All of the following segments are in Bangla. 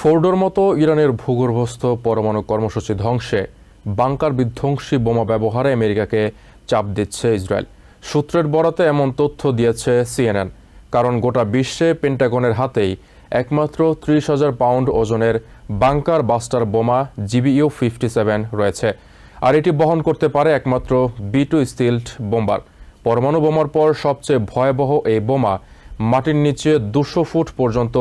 ফোর্ডোর মতো ইরানের ভূগর্ভস্থ পরমাণু কর্মসূচি ধ্বংসে বাংকার বিধ্বংসী বোমা ব্যবহারে আমেরিকাকে চাপ দিচ্ছে ইসরায়েল। সূত্রের বরাতে এমন তথ্য দিয়েছে সিএনএন। কারণ গোটা বিশ্বে পেন্টাগনের হাতেই একমাত্র ত্রিশ হাজার পাউন্ড ওজনের বাংকার বাস্টার বোমা জিবিইউ ফিফটি সেভেন রয়েছে। আর এটি বহন করতে পারে একমাত্র বি টু স্টিলড বোম্বার। পরমাণু বোমার পর সবচেয়ে ভয়াবহ এই বোমা মাটির নিচে দুশো ফুট পর্যন্ত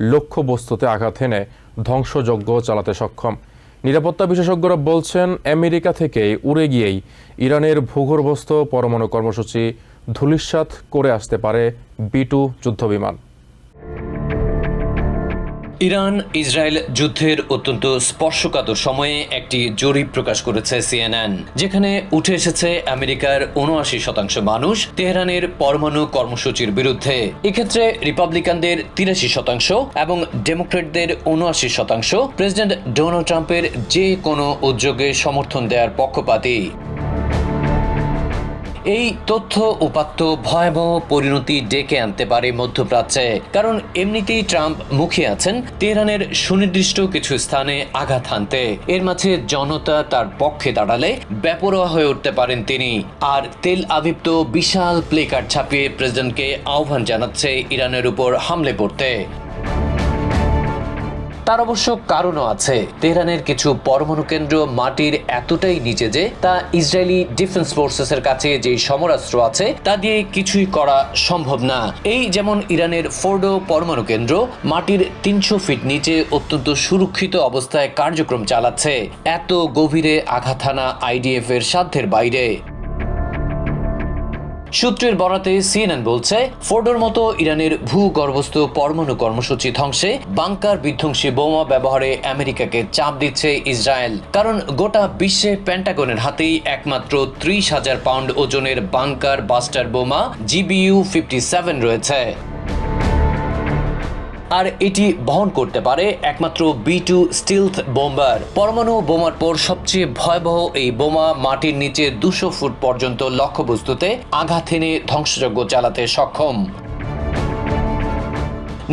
লক্ষ্যবস্তুতে আঘাত এনে ধ্বংসযজ্ঞ চালাতে সক্ষম। নিরাপত্তা বিশেষজ্ঞরা বলছেন, আমেরিকা থেকে উড়ে গিয়েই ইরানের ভূগর্ভস্থ পরমাণু কর্মসূচি ধুলিস্বাত করে আসতে পারে বিটু যুদ্ধবিমান। ইরান ইসরায়েল যুদ্ধের অত্যন্ত স্পর্শকাতর সময়ে একটি জরিপ প্রকাশ করেছে সিএনএন, যেখানে উঠে এসেছে আমেরিকার উনআশি শতাংশ মানুষ তেহরানের পরমাণু কর্মসূচির বিরুদ্ধে। এক্ষেত্রে রিপাবলিকানদের তিরাশি শতাংশ এবং ডেমোক্রেটদের উনআশি শতাংশ প্রেসিডেন্ট ডোনাল্ড ট্রাম্পের যে কোনো উদ্যোগে সমর্থন দেওয়ার পক্ষপাতী। এই তথ্য উপাত্ত ভয়াবহ পরিণতি ডেকে আনতে পারে মধ্যপ্রাচ্যে। কারণ এমনিতেই ট্রাম্প মুখে আছেন তেহরানের সুনির্দিষ্ট কিছু স্থানে আঘাত হানতে। এর মাঝে জনতা তার পক্ষে দাঁড়ালে বেপরোয়া হয়ে উঠতে পারেন তিনি। আর তেল আবিব তো বিশাল প্লে কার্ড ছাপিয়ে প্রেসিডেন্টকে আহ্বান জানাচ্ছে ইরানের উপর হামলে পড়তে। তার অবশ্য কারণও আছে। তেহরানের কিছু পরমাণু কেন্দ্র মাটির এতটাই নিচে যে, তা ইসরায়েলি ডিফেন্স ফোর্সেসের কাছে যে সমরাস্ত্র আছে, তা দিয়ে কিছুই করা সম্ভব না। এই যেমন ইরানের ফোর্ডো পরমাণু কেন্দ্র, মাটির তিনশো ফিট নিচে অত্যন্ত সুরক্ষিত অবস্থায় কার্যক্রম চালাচ্ছে। এত গভীরে আঘাত হানা আইডিএফ এর সাধ্যের বাইরে। সূত্রের বরাতে সিএনএন বলছে, ফোর্ডোর মতো ইরানের ভূগর্ভস্থ পরমাণু কর্মসূচি ধ্বংসে বাংকার বিধ্বংসী বোমা ব্যবহারে আমেরিকাকে চাপ দিচ্ছে ইসরায়েল। কারণ গোটা বিশ্বে প্যান্টাগনের হাতেই একমাত্র ত্রিশ হাজার পাউন্ড ওজনের বাংকার বাস্টার বোমা, জিবিইউ ফিফটি সেভেন রয়েছে। আর এটি বহন করতে পারে একমাত্র বি টু স্টিলথ বোম্বার পরমাণু বোমার পর সবচেয়ে ভয়াবহ এই বোমা মাটির নিচে দুশো ফুট পর্যন্ত লক্ষ্যবস্তুতে আঘাত এনে ধ্বংসযজ্ঞ চালাতে সক্ষম।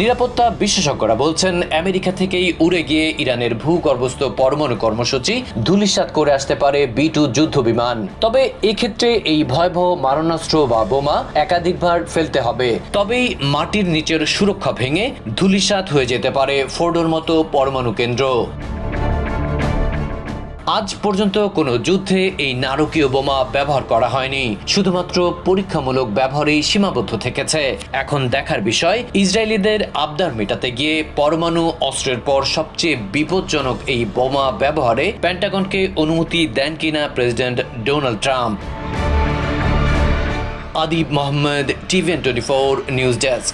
নিরাপত্তা বিশেষজ্ঞরা বলছেন, আমেরিকা থেকেই উড়ে গিয়ে ইরানের ভূগর্ভস্থ পরমাণু কর্মসূচি ধুলিসাত করে আসতে পারে বি টু যুদ্ধ বিমান। তবে এক্ষেত্রে এই ভয়াবহ মারণাস্ত্র বা বোমা একাধিকবার ফেলতে হবে। তবেই মাটির নিচের সুরক্ষা ভেঙে ধুলিসাত হয়ে যেতে পারে ফোর্ডোর মতো পরমাণু কেন্দ্র। আজ পর্যন্ত কোনো যুদ্ধে এই নারকীয় বোমা ব্যবহার করা হয়নি। শুধুমাত্র পরীক্ষামূলক ব্যবহারেই সীমাবদ্ধ থেকেছে। এখন দেখার বিষয়, ইসরায়েলিদের আবদার মেটাতে গিয়ে পরমাণু অস্ত্রের পর সবচেয়ে বিপজ্জনক এই বোমা ব্যবহারে প্যান্টাগনকে অনুমতি দেন কিনা president Donald Trump. Adib Mohammad TVN twenty four news desk.